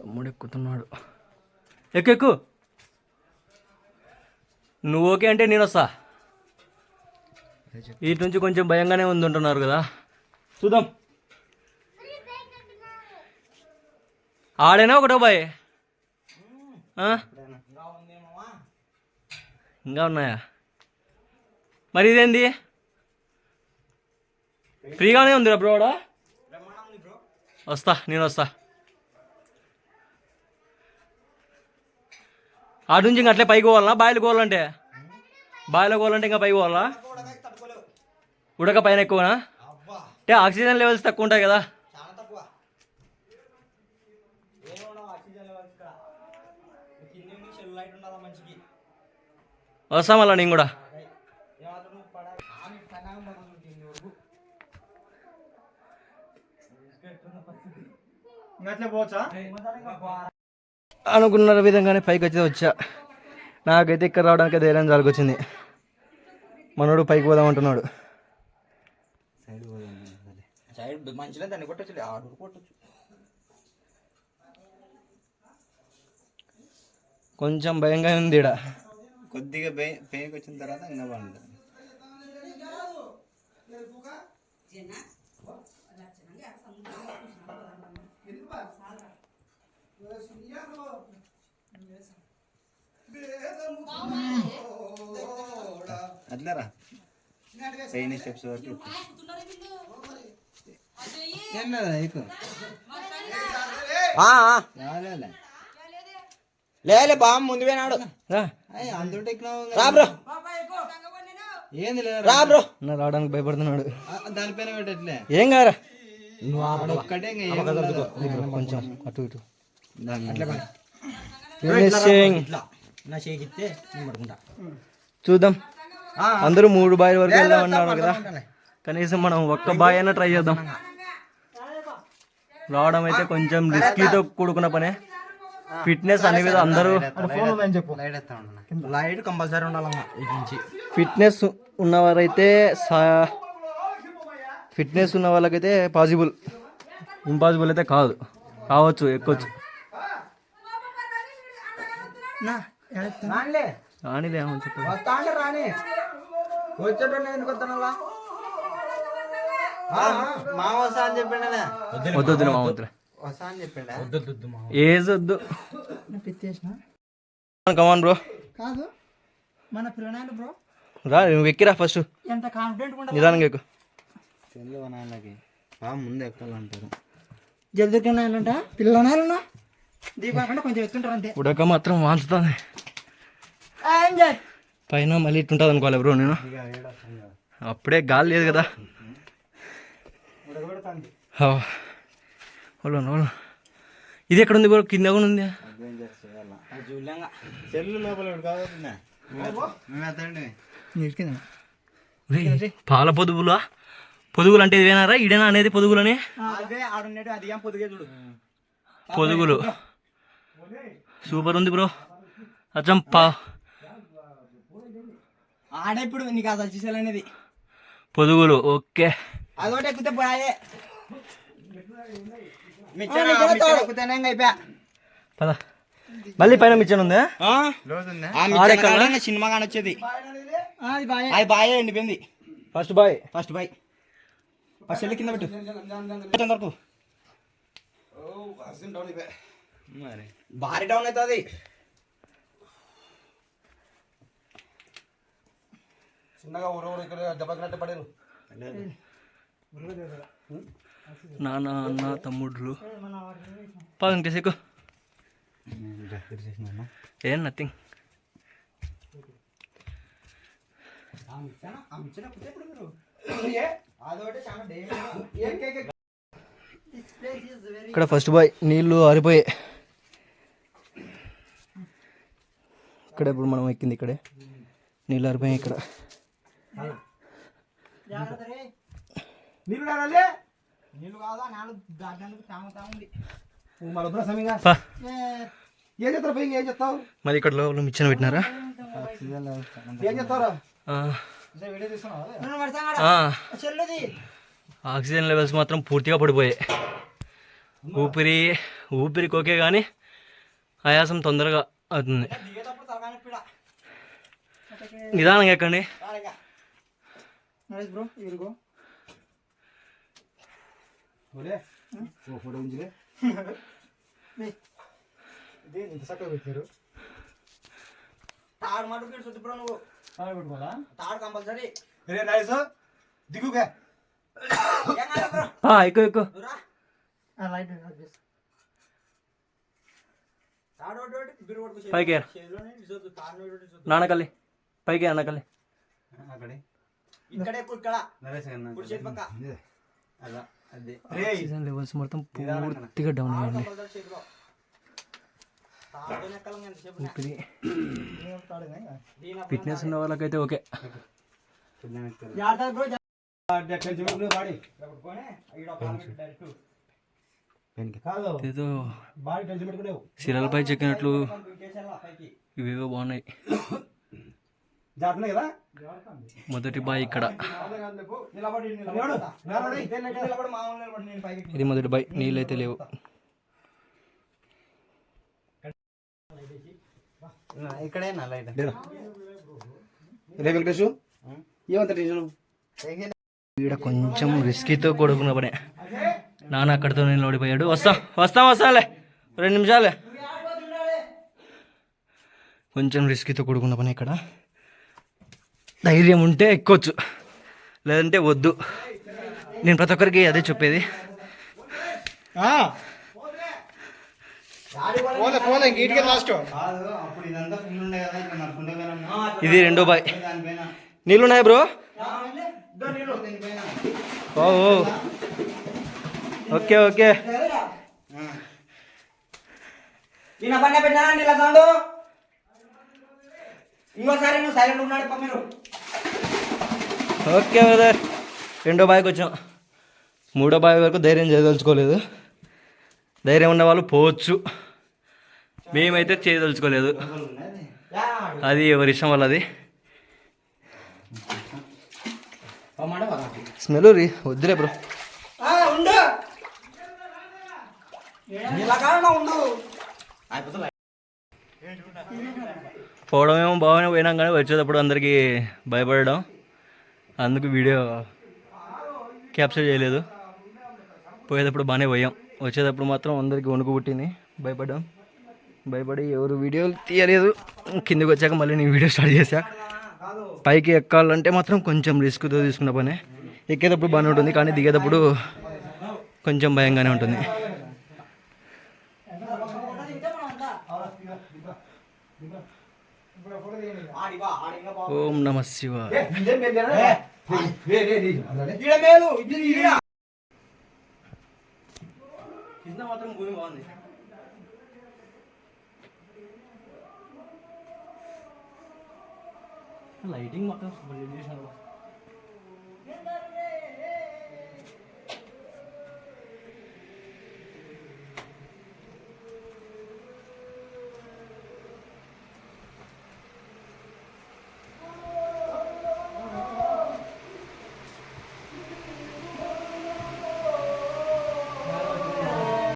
తమ్ముడు ఎక్కుతున్నాడు ఎక్కు ఎక్కు. నువ్వు ఓకే అంటే నేను వస్తా. వీటి నుంచి కొంచెం భయంగానే ఉంది ఉంటున్నారు కదా. చూద్దాం. ఆడేనా ఒకటో బాయ్? ఇంకా ఉన్నాయా? మరి ఇదేంది? ఫ్రీగానే ఉందిరా బ్రో. వస్తా నేను వస్తా. ఆడ నుంచి ఇంకా అట్లే పైకి పోవాలనా బాయిలు పోవాలంటే బాయిలో పోవాలంటే ఇంకా పైకి పోవాలా? ఉడక పైన ఎక్కువనా? అంటే ఆక్సిజన్ లెవెల్స్ తక్కువ ఉంటాయి కదా. వస్తా మళ్ళా నేను కూడా. పోవచ్చా? అనుకున్న విధంగానే పైకి వచ్చి వచ్చా. నాకైతే ఇక్కడ రావడానికి ధైర్యం జాలికొచ్చింది మనోడు పైకి పోదాం అంటున్నాడు. కొంచెం భయంగా ఉంది ఈడ. కొద్దిగా పెయిన్కి వచ్చిన తర్వాత ఇంకా బాగుంటుంది. అట్లరా? స్టెప్స్ వరకు? లేలే బాగా ముందు పోయినాడు రా. అందుంటే ఎక్కినావు రా బ్రో. ఏంది లేదు? రా బ్రో. నా రావడానికి భయపడుతున్నాడు. దానిపైన పెట్టట్లే. ఏం కారా ఒక్కటే ఏం ఉండదు. కొంచెం అటు ఇటు. ఫినిషింగ్ నా షేక్ ఇస్తే నేను పడుకుంటా. చూద్దాం. అందరూ మూడు బాయ్ వరకు వెళ్దామన్నారు కదా. కనీసం మనం ఒక్క బాయ్ అయినా ట్రై చేద్దాం. రావడం అయితే కొంచెం రిస్కీతో కూడుకున్న పనే. ఫిట్నెస్ అనేది అందరూ లైట్ కంపల్సరీ ఉండాలన్నా ఫిట్నెస్ ఉన్నవారైతే సా- ఫిట్నెస్ ఉన్న వాళ్ళకైతే పాసిబుల్ ఇంపాసిబుల్ అయితే కాదు. కావచ్చు ఎక్కొచ్చు. రానిలే. రానిలే ఏమని చెప్పు. వస్తా అంటే రాని. వచ్చేటోళ్ళు ఎందుకు వస్తానలా మా వస్తా అని చెప్పిండే వద్దు వద్దు. వస్తా అని ఏజ్ వద్దు. కమాన్ బ్రో కాదు. మన బ్రో రా నువ్వు ఎక్కిరా ఫస్ట్ ఎంత కాన్ఫిడెంట్ నిదానంగా ఎక్కు. తెలుగు నాన్నకి బాగా ముందు ఎక్కాలంటారు. జల్దీ నాయలంట. పిల్లనాయలున్నా? దీపా కంటే కొంచెం ఎత్తుంటారు అంతే. ఉడక మాత్రం వాంచుతుంది పైన మళ్ళీ ఇట్టుంటుంది అనుకోవాలి బ్రో నేను. అప్పుడే గాలి లేదు కదా. హలో హలో ఇది ఎక్కడ ఉంది బ్రో? కింద కూడా ఉంది? పాల పొదుగులా? పొదుగులు అంటే ఇదేనారా ఇదేనా అనేది పొదుగులని? పొదుగులు. సూపర్ ఉంది బ్రో. అచ్చం పా. ఆడే ఇప్పుడు నీకు అసలు చూసేయాలనేది పొదుగులు ఓకే. అదొకటి ఎక్కితే అయిపోయా. పద. మళ్ళీ పైన మిచ్చన్ ఉందా? సినిమా కానొచ్చేది అది బాయ్. ఎండిపోయింది. ఫస్ట్ బాయ్. ఫస్ట్ బాయ్. ఫస్ట్ వెళ్ళి కింద పెట్టు. పెట్టు వరకు భారీ డౌన్ అవుతుంది. చిన్నగా ఊరు ఇక్కడ దెబ్బకినట్టు పడారు నాన్న అన్న తమ్ముళ్ళు పద ఇంకేసేకు ఏం నథింగ్ ఇక్కడ ఫస్ట్ బాయ్ నీళ్ళు ఆరిపోయాయి. ఇక్కడ ఇప్పుడు మనం ఎక్కింది ఇక్కడే. నీళ్ళు ఆరిపోయాయి ఇక్కడ. మరి ఇక్కడ లోపల మిచ్చన పెట్టినారా? ఏం చెప్తారా ఆ, వీడియో తీసుకున్నావా ఆ, చెల్లుది. ఆక్సిజన్ లెవెల్స్ మాత్రం పూర్తిగా పడిపోయాయి. ఊపిరి ఊపిరికి ఓకే కానీ ఆయాసం తొందరగా అవుతుంది నిదానంగా ఎక్కండి. తాడు మటు పీడు సుద్ది బ్రో నువ్వు. తాడు పెట్టుకోవాలా? తాడు కంపల్సరీ. రే నైస్ దిగుగా ఎక్కువ ఎక్కువ. రా. లైట్ చేతి పక్క అలా అదే ఆక్సిజన్ లెవెల్స్ మొత్తం పూర్తిగా డౌన్ అయ్యండి కంపల్సరీ చేతిలో తాడుతోనే ఎక్కాలి ఎంతసేపు ఊపిరి దీని ఫిట్నెస్ ఉన్న వాళ్ళకైతే ఓకే జాగ్రత్త బ్రో బాడీ పట్టుకొని ఈడ ఒక కాలు పెట్టు డైరెక్ట్ కాదు ఏదో శిలలపై చెక్కినట్లు ఇవేవో బాగున్నాయి. మొదటి బాయ్ ఇక్కడ. ఇది మొదటి బాయ్ నీళ్ళైతే లేవు. ఇక్కడే ఏమంత టెన్షన్? ఈడ కొంచెం రిస్కీతో కూడుకున్న పనే. నాన్న అక్కడితో నేను ఓడిపోయాడు. వస్తాం వస్తాం వస్తాంలే. రెండు నిమిషాలే. కొంచెం రిస్కీతో కూడుకున్న పని ఇక్కడ ధైర్యం ఉంటే ఎక్కొచ్చు. లేదంటే వద్దు. నేను ప్రతి ఒక్కరికి అదే చెప్పేది. ఇది రెండో బాయ్. నీళ్ళున్నాయి బ్రో? ఓ. Okay okay. పని పెట్టినా నీళ్ళ సౌండ్? ఇంకోసారి నువ్వు సైలెంట్ ఉన్నాడు మీరు ఓకే బ్రదర్. రెండో బాయ్కి వచ్చాం. మూడో బాయ్ వరకు ధైర్యం చేయదలుచుకోలేదు. ధైర్యం ఉన్న వాళ్ళు పోవచ్చు. మేమైతే చేయదలుచుకోలేదు. అది ఎవరి ఇష్టం వాళ్ళది? స్మెల్ రీ వద్దులే బ్రో ఉండు నీళ్ళ కాడ ఉండు పోవడం ఏమో బాగానే పోయినాం కానీ వచ్చేటప్పుడు అందరికీ భయపడడం. అందుకు వీడియో క్యాప్చర్ చేయలేదు. పోయేటప్పుడు బాగానే పోయాం. వచ్చేటప్పుడు మాత్రం అందరికీ వణుకు పుట్టింది. భయపడ్డాం. భయపడి ఎవరు వీడియోలు తీయలేదు. కిందకి వచ్చాక మళ్ళీ నేను వీడియో స్టార్ట్ చేశా. పైకి ఎక్కాలంటే మాత్రం కొంచెం రిస్క్తో తీసుకున్న పనే. ఎక్కేటప్పుడు బాగానే ఉంటుంది. కానీ దిగేటప్పుడు కొంచెం భయంగానే ఉంటుంది. ఓం నమ శివ ఈడ మేలు ఇది ఈడ. కింద మాత్రం భూమి బాగుంది. లైటింగ్ మొత్తం సూపర్